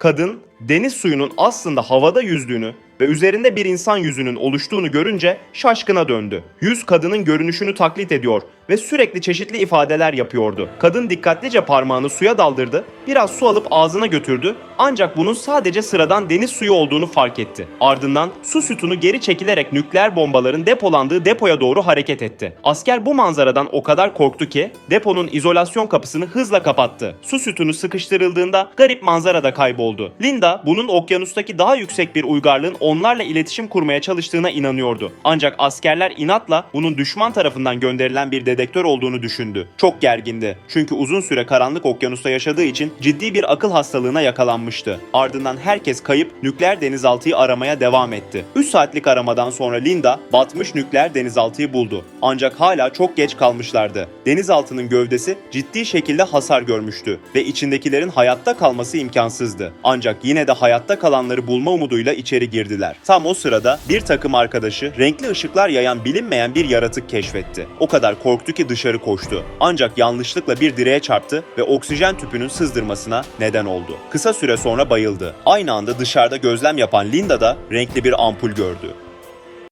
Kadın deniz suyunun aslında havada yüzdüğünü ve üzerinde bir insan yüzünün oluştuğunu görünce şaşkına döndü. Yüz kadının görünüşünü taklit ediyor ve sürekli çeşitli ifadeler yapıyordu. Kadın dikkatlice parmağını suya daldırdı, biraz su alıp ağzına götürdü ancak bunun sadece sıradan deniz suyu olduğunu fark etti. Ardından su sütunu geri çekilerek nükleer bombaların depolandığı depoya doğru hareket etti. Asker bu manzaradan o kadar korktu ki deponun izolasyon kapısını hızla kapattı. Su sütunu sıkıştırıldığında garip manzara da kayboldu. Linda bunun okyanustaki daha yüksek bir uygarlığın onlarla iletişim kurmaya çalıştığına inanıyordu. Ancak askerler inatla bunun düşman tarafından gönderilen bir dedektör olduğunu düşündü. Çok gergindi. Çünkü uzun süre karanlık okyanusta yaşadığı için ciddi bir akıl hastalığına yakalanmıştı. Ardından herkes kayıp nükleer denizaltıyı aramaya devam etti. 3 saatlik aramadan sonra Linda batmış nükleer denizaltıyı buldu. Ancak hala çok geç kalmışlardı. Denizaltının gövdesi ciddi şekilde hasar görmüştü ve içindekilerin hayatta kalması imkansızdı. Ancak yine de hayatta kalanları bulma umuduyla içeri girdiler. Tam o sırada bir takım arkadaşı renkli ışıklar yayan bilinmeyen bir yaratık keşfetti. O kadar korktu ki dışarı koştu. Ancak yanlışlıkla bir direğe çarptı ve oksijen tüpünün sızdırmasına neden oldu. Kısa süre sonra bayıldı. Aynı anda dışarıda gözlem yapan Linda da renkli bir ampul gördü.